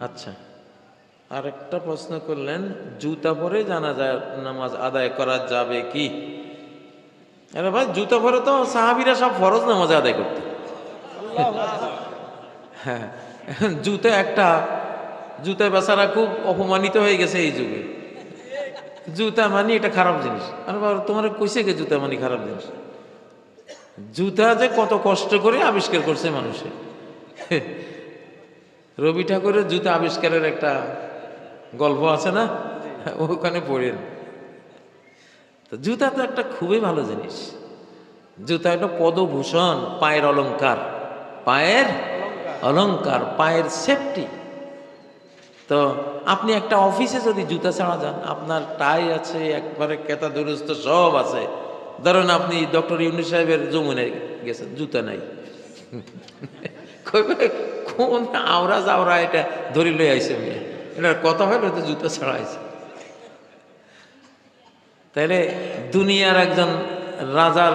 আচ্ছা। আরেকটা প্রশ্ন করলেন, জুতা পরে জানাজা নামাজ আদায় করা যাবে কি? আরে ভাই, জুতা পরে তো সাহাবিরা সব ফরজ নামাজ আদায় করতে। হ্যাঁ জুতা একটা, জুতা বেচারা খুব অপমানিত হয়ে গেছে এই যুগে। জুতা মানি এটা খারাপ জিনিস। আরে বাবা, তোমার কইছে কে জুতা মানি খারাপ জিনিস? জুতা যে কত কষ্ট করে আবিষ্কার করছে মানুষে। রবি ঠাকুরের জুতা আবিষ্কারের একটা গল্প আছে না? ওখানে পড়েন। তো জুতা তো একটা খুবই ভালো জিনিস। জুতা একটা পদভূষণ, পায়ের অলংকার। পায়ের অলঙ্কার পায়ের সেফটি তো আপনি একটা অফিসে যদি জুতা ছাড়া যান, আপনার টাই আছে, একবারে কেতা দুরস্ত সব আছে। ধরেন আপনি ডক্টর ইউনি সাহেবের জমুনে গেছেন, জুতা নাই। কইবে, কোন আওরা যাওরা এটা ধরি লই আইছে মেয়ে? এটার কথা হইল তো জুতো ছাড়া আইছে। তাহলে দুনিয়ার একজন রাজার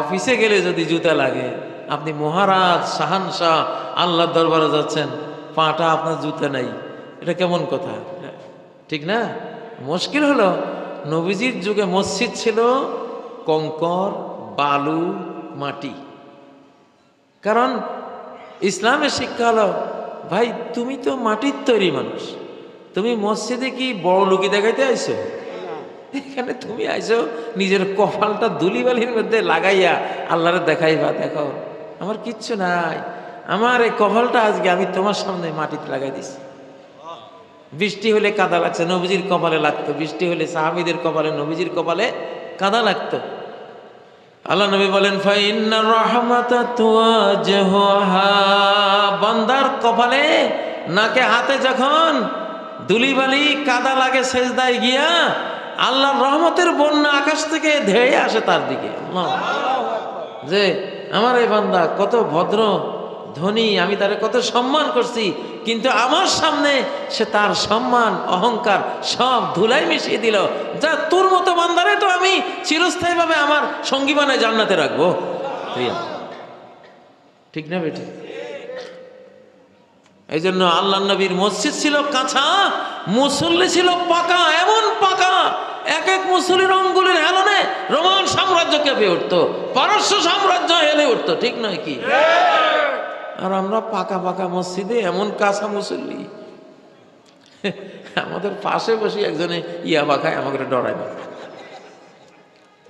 অফিসে গেলে যদি জুতা লাগে আপনি মহারাজ শাহানশাহ আল্লাহর দরবারে যাচ্ছেন পাটা আপনার জুতা নাই এটা কেমন কথা? ঠিক না? মুশকিল হলো। নবীজির যুগে মসজিদ ছিল কঙ্কর বালু মাটি। কারণ ইসলামের শিক্ষা হলো, ভাই, তুমি তো মাটির তৈরি মানুষ। তুমি মসজিদে কি বড় লুকি দেখাইতে আইছো? এখানে তুমি আইছো নিজের কপালটা ধুলিবালির মধ্যে লাগাইয়া আল্লাহরে দেখাইবা, দেখো। আমার কিচ্ছু নাই। আমার এই কপালটা আজকে আমি তোমার সামনে মাটিতে লাগাই দিছি। বৃষ্টি হলে কাদা লাগছে, নবীজির কপালে লাগতো। বৃষ্টি হলে সাহাবিদের কপালে, নবীজির কপালে কাদা লাগতো। আল্লাহ নবী বলেন, ফাইন্না রহমাতা তুয়াজহুহা বান্দার কপালে, নাকে হাতে যখন দুলিবালি কাদা লাগে সেজদায় গিয়া আল্লাহর রহমতের বন্যা আকাশ থেকে ধেয়ে আসে তার দিকে। যে, আমার এই বান্দা কত ভদ্র ধনী, আমি তারে কত সম্মান করছি, কিন্তু আমার সামনে সে তার সম্মান, অহংকার সব ধুলাই মিশিয়ে দিল। যা তোর মতো বান্দারে তো আমি চিরস্থায়ীভাবে আমার সঙ্গী বানায় জান্নাতে রাখব। ঠিক না বেটি? এই জন্য আল্লাহ নবীর মসজিদ ছিল কাঁচা, মুসল্লি ছিল পাকা, এমন পাকা, এক এক মুসল্লির অঙ্গুলির হেলনে রোমান সাম্রাজ্য কেঁপে উঠতো, পারস্য সাম্রাজ্য হেলে উঠতো, ঠিক নয় কি? আর আমরা পাকা পাকা মসজিদে এমন কাঁচা মুসল্লি। আমাদের পাশে বসে একজনে ইয়া বাখায় আমাকে ডরায় না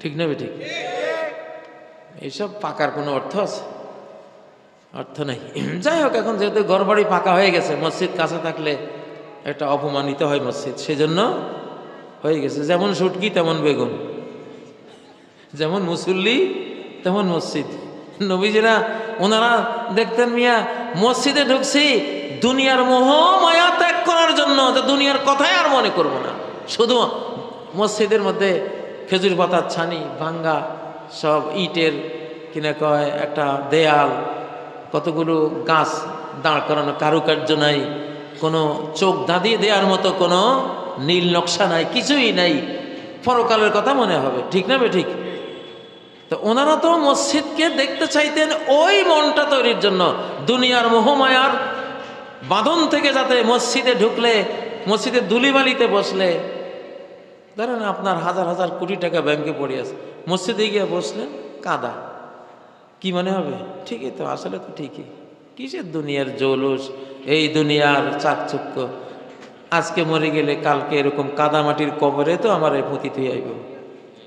ঠিক না ঠিক এইসব পাকার কোনো অর্থ আছে? অর্থ নেই। যাই হোক, এখন যেহেতু ঘরবাড়ি পাকা হয়ে গেছে, মসজিদ কাছে থাকলে একটা অপমানিত হয় মসজিদ। সেজন্য হয়ে গেছে। যেমন সুটকি তেমন বেগুন যেমন মুসল্লি, তেমন মসজিদ। নবীজিরা ওনারা দেখতেন, মিয়া, মসজিদে ঢুকছি, দুনিয়ার মোহ মায়া ত্যাগ করার জন্য যে দুনিয়ার কথাই আর মনে করব না। শুধু মসজিদের মধ্যে খেজুর পাতার ছানি, ভাঙ্গা, সব ইটের কিনা কয়, একটা দেয়াল, কতগুলো গাছ দাঁড় করানো, কারুকার্য নাই, কোনো চোখ ধাঁধিয়ে দেওয়ার মতো কোনো নীল নকশা নাই, কিছুই নাই। পরকালের কথা মনে হবে, ঠিক না বে ঠিক? তো ওনারা তো মসজিদকে দেখতে চাইতেন ওই মনটা তৈরির জন্য। দুনিয়ার মোহমায়ার বাঁধন থেকে যাতে মসজিদে ঢুকলে, মসজিদে দুলিবালিতে বসলে। ধরেন আপনার হাজার হাজার কোটি টাকা ব্যাংকে পড়ে আছে। মসজিদে গিয়ে বসলেন, কাদা। কি মনে হবে? ঠিকই তো, আসলে তো ঠিকই। কিসের দুনিয়ার জৌলুস? এই দুনিয়ার চাকচুক্য। আজকে মরে গেলে কালকে এরকম কাদামাটির কবরে তো আমার এই পতিত আইব।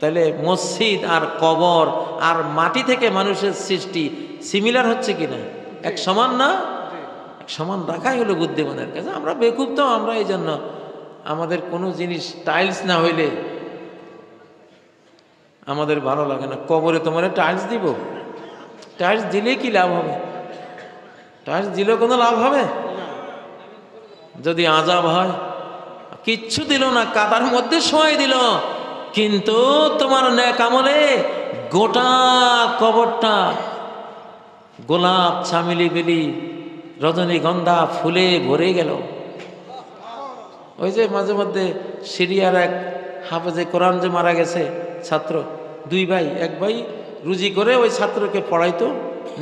তাহলে মসজিদ আর কবর আর মাটি থেকে মানুষের সৃষ্টি সিমিলার হচ্ছে কিনা এক সমান না? এক সমান রাখাই হলো বুদ্ধিমানের কাছে আমরা বেকুব তো আমরা এই জন্য আমাদের কোনো জিনিস টাইলস না হইলে আমাদের ভালো লাগে না। কবরে তোমার টাইলস দিব? টাইলস দিলে কি লাভ হবে? টাইলস দিলে কোনো লাভ হবে? যদি আজাব হয় কিচ্ছু দিল না কাদার মধ্যে সময় দিল। কিন্তু তোমার ন্যাক আমলে গোটা কবরটা গোলাপ চামিলি বিলি, রজনীগন্ধা ফুলে ভরে গেল। ওই যে মাঝে মধ্যে সিরিয়ার এক হাফেজে কোরআন যে মারা গেছে ছাত্র, দুই ভাই, এক ভাই রুজি করে ওই ছাত্রকে পড়াইতো,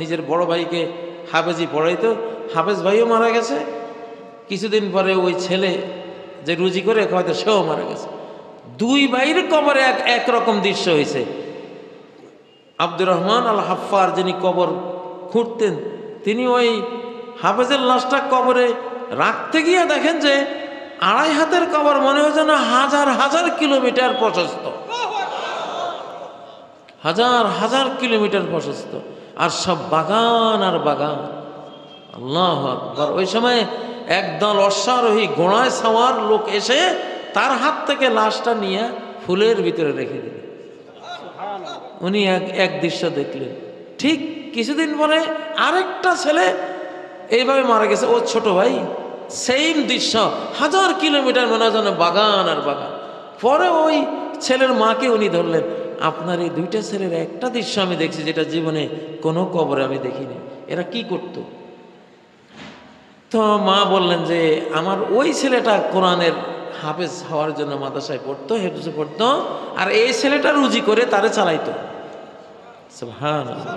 নিজের বড় ভাইকে হাফেজি পড়াইতো, হাফেজ ভাইও মারা গেছে। কিছুদিন পরে ওই ছেলে যে রুজি করে হয়তো সেও মারা গেছে। দুই ভাইয়ের কবরে এক একরকম দৃশ্য হয়েছে। আব্দুর রহমান আল হাফার যিনি কবর খুঁড়তেন, তিনি ওই হাফেজের লাশটা কবরে রাখতে গিয়ে দেখেন যে আড়াই হাতের কবর মনে হয় যেন হাজার হাজার কিলোমিটার প্রশস্ত। হাজার হাজার কিলোমিটার প্রশস্ত। আর সব বাগান আর বাগান। আল্লাহ ওই সময় একদল অশ্বারোহী ঘোড়ায় সাওয়ার লোক এসে তার হাত থেকে লাশটা নিয়ে ফুলের ভিতরে রেখে দিল। উনি এক এক দৃশ্য দেখলেন। ঠিক কিছুদিন পরে আরেকটা ছেলে এইভাবে মারা গেছে। ও ছোট ভাই সেম দৃশ্য, হাজার কিলোমিটার মনে হয় বাগান আর বাগান। পরে ওই ছেলের মাকে উনি ধরলেন, আপনার এই দুইটা ছেলের একটা দৃশ্য আমি দেখছি যেটা জীবনে কোনো কবরে আমি দেখিনি। এরা কি করতো? তো মা বললেন যে, আমার ওই ছেলেটা কোরআনের হাফেজ হওয়ার জন্য মাদ্রাসায় পড়তো হেফজে পড়তো আর এই ছেলেটা রুজি করে তারে চালাইতো। সুবহানাল্লাহ।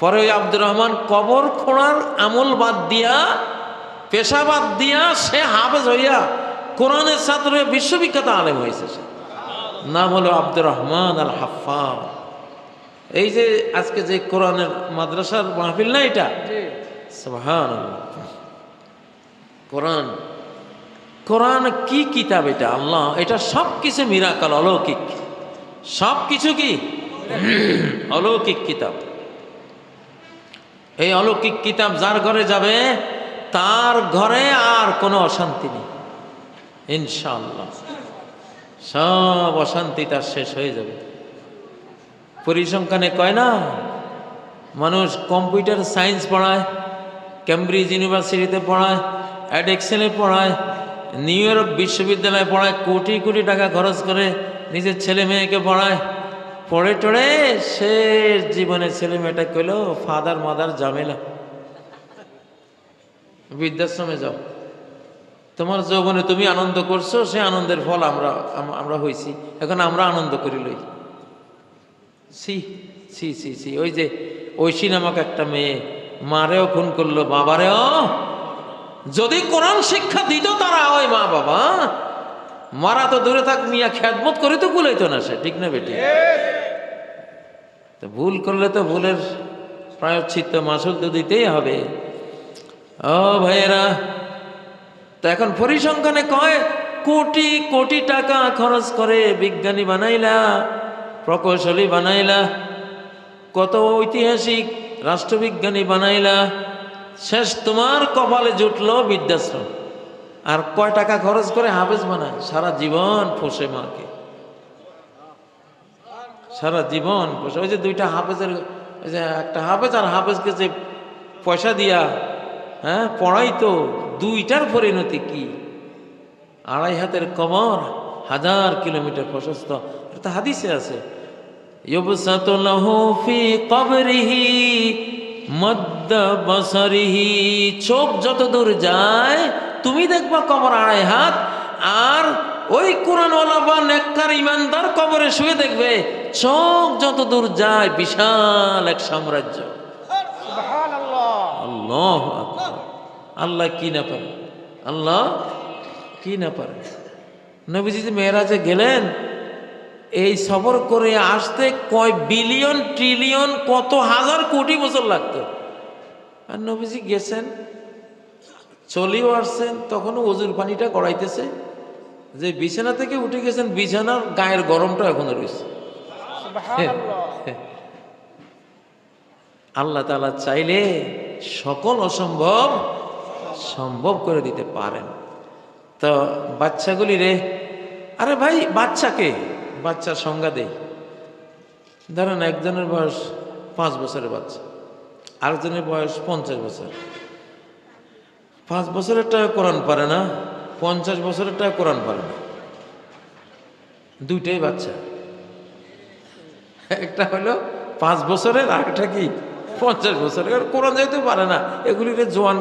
পরে ওই আব্দুর রহমান কবর খোঁড়ার আমল বাদ দিয়া পেশা বাদ দিয়া সে হাফেজ হইয়া কোরআনের ছাত্র হয়ে বিশ্ববিখ্যাত আলেম হয়েছে সে। নাম হলো আব্দুর রহমান আল হাফার এই যে আজকে যে কোরআনের মাদ্রাসার মাহফিল না এটা? সুবহানাল্লাহ। কোরআন কোরআন কি কিতাব এটা? আল্লাহ, এটা সব কিছু মিরাকাল, অলৌকিক। সব কিছু কি? অলৌকিক কিতাব। এই অলৌকিক কিতাব যার ঘরে যাবে, তার ঘরে আর কোনো অশান্তি নেই। ইনশাআল্লাহ। সব অশান্তি তার শেষ হয়ে যাবে। পরিসংখ্যানে কয় না, মানুষ কম্পিউটার সায়েন্স পড়ায় ক্যামব্রিজ ইউনিভার্সিটিতে পড়ায়, অ্যাডেক্সেলে পড়ায় নিউ ইয়র্ক বিশ্ববিদ্যালয়ে পড়ায় কোটি কোটি টাকা খরচ করে নিজের ছেলে মেয়েকে পড়ায়। পড়ে টড়ে শেষ জীবনে ছেলে মেয়েটা কইল ফাদার মাদার জামেলা বৃদ্ধাশ্রমে যাও। তোমার যৌবনে তুমি আনন্দ করছ, সে আনন্দের ফল আমরা আমরা হইছি। এখন আমরা আনন্দ করি লই। সি সি সি সি, ওই যে ঐশী নামক একটা মেয়ে, মারেও খুন করল, বাবারেও যদি কোরআন শিক্ষা দিত তারা, ওই মা বাবা, মারা তো দূরে থাক, মিয়া খ্যাতমত করে তো ভুলাইতো না সে, ঠিক না বেটি? তো ভুল করলে তো ভুলের প্রায়শ্চিত্ত মাসুল তো দিতেই হবে। ও ভাইয়েরা, তো এখন পরিসংখ্যানে কয়, কোটি কোটি টাকা খরচ করে বিজ্ঞানী বানাইলা, প্রকৌশলী বানাইলা, কত ঐতিহাসিক রাষ্ট্রবিজ্ঞানী বানাইলা শেষ তোমার কপালে জুটলো বৃদ্ধাশ্রম। আর কয় টাকা খরচ করে হাফেজ বানায়? সারা জীবন ফসে মাকে। সারা জীবন ফসে ওই যে দুইটা হাফেজের, ওই যে একটা হাফেজ আর হাফেজকে যে পয়সা দিয়া হ্যাঁ পড়াই তো দুইটার পরিণতি কি? আড়াই হাতের কমর হাজার কিলোমিটার প্রশস্ত। হাদিসে আছে। ইউবসাতু লাহু ফি কবরিহি মদ্দ বসরিহি চোখ যত দূর যায় তুমি দেখবা কবর আড়াই হাত আর ওই কোরআনওয়ালা বা নেককার ইমানদার কবরে শুয়ে দেখবে চোখ যত দূর যায় বিশাল এক সাম্রাজ্য। আল্লাহ আল্লাহ কি না পারে? আল্লাহ কি না পারে? নবীজি মেয়েরাজে গেলেন এই সফর করে আসতে কয় বিলিয়ন ট্রিলিয়ন কত হাজার কোটি বছর লাগতো? আর নবীজি গেছেন চলেও আসছেন তখনও অজুর পানিটা গড়াইতেছে। যে বিছানা থেকে উঠে গেছেন বিছানার গায়ের গরমটা এখনও রয়েছে। আল্লাহ তালা চাইলে সকল অসম্ভব সম্ভব করে দিতে পারেন। তো বাচ্চাগুলি রে আরে ভাই বাচ্চাকে বাচ্চার সংজ্ঞা দেই। ধরেন একজনের বয়স পাঁচ বছরের বাচ্চা, আরেকজনের বয়স পঞ্চাশ বছর। পাঁচ বছরের টাকা কোরআন পারে না, পঞ্চাশ বছরের টাকা কোরআন পারে না। দুইটাই বাচ্চা। একটা হলো পাঁচ বছরের, আর একটা কি পঞ্চাশ বছরের। কোরআন যেহেতু পারে না এগুলিকে জোয়ান,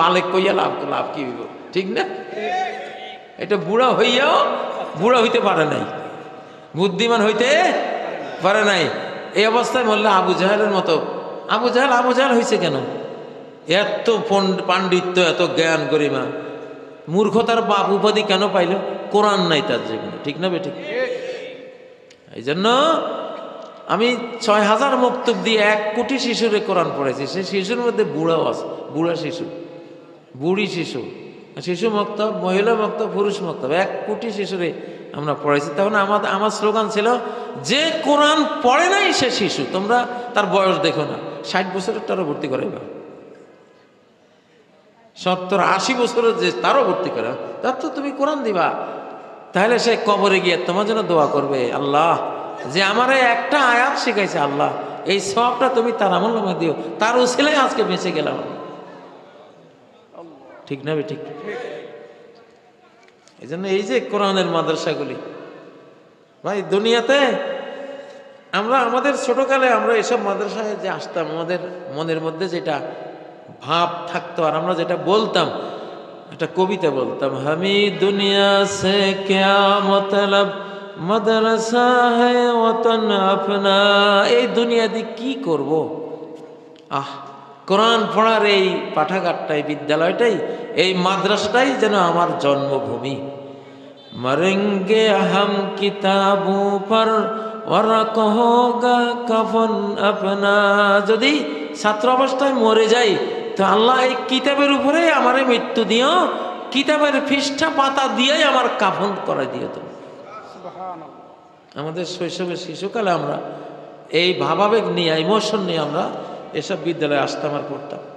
বালেক কইয়া লাভ লাভ কি ঠিক না? এটা বুড়া হইয়াও, বুড়া হইতে পারে নাই। বুদ্ধিমান হইতে পারে নাই। এই অবস্থায় বললে আবু জাহেলের মতো। আবু জাহেল আবু জাহেল হয়েছে কেন? এত পাণ্ডিত্য, এত জ্ঞান গরিমা। মূর্খতার বাপ উপাধি কেন পাইল? কোরআন নাই তার জীবনে। ঠিক না বেঠিক এই জন্য আমি ছয় হাজার মক্তব দিয়ে এক কোটি শিশুরে কোরআন পড়েছি সেই শিশুর মধ্যে বুড়াও আছে, বুড়া শিশু, বুড়ি শিশু। শিশু মক্তব, মহিলা মক্তব, পুরুষ মক্তব। এক কোটি শিশুরে আমরা পড়েছি তখন আমাদের আমার স্লোগান ছিল, যে কোরআন পড়ে নাই সে শিশু, তোমরা তার বয়স দেখো না, ষাট বছরের তারও ভর্তি করাইবা। সত্তর আশি বছরের যে তারও ভর্তি করা, তার তো তুমি কোরআন দিবা। তাহলে সে কবরে গিয়ে তোমার জন্য দোয়া করবে, আল্লাহ, যে আমার একটা আয়াত শিখাইছে, আল্লাহ, এই সবটা তুমি তার আমল নামা দিও, তার উসিলে আজকে বেঁচে গেলাম ঠিক না ঠিক? এই জন্য এই যে কোরআনের মাদ্রাসাগুলি, ভাই দুনিয়াতে আমরা, আমাদের ছোটকালে আমরা এসব মাদ্রাসায় যে আসতাম, আমাদের মনের মধ্যে যেটা ভাব থাকতো আর আমরা যেটা বলতাম, একটা কবিতা বলতাম, হামি দুনিয়া সে ক্যা মাদ্রাসা হ্যাঁ অতন আপনা। এই দুনিয়াতে কি করব? আহ কোরআন পড়ার এই পাঠাগারটাই বিদ্যালয়টাই এই মাদ্রাসটাই যেন আমার জন্মভূমি। মরেঙ্গে আহম কিতাবু পর আপনা। যদি ছাত্র অবস্থায় মরে যাই তো আল্লাহ এই কিতাবের উপরে আমার মৃত্যু দিও কিতাবের ফিষ্ঠা পাতা দিয়েই আমার কাফন করা দিও তো আমাদের শৈশবের শিশুকালে আমরা এই ভাবাবেগ নিয়ে ইমোশন নিয়ে আমরা এসব বিদ্যালয়ে আসতাম আর পড়তাম।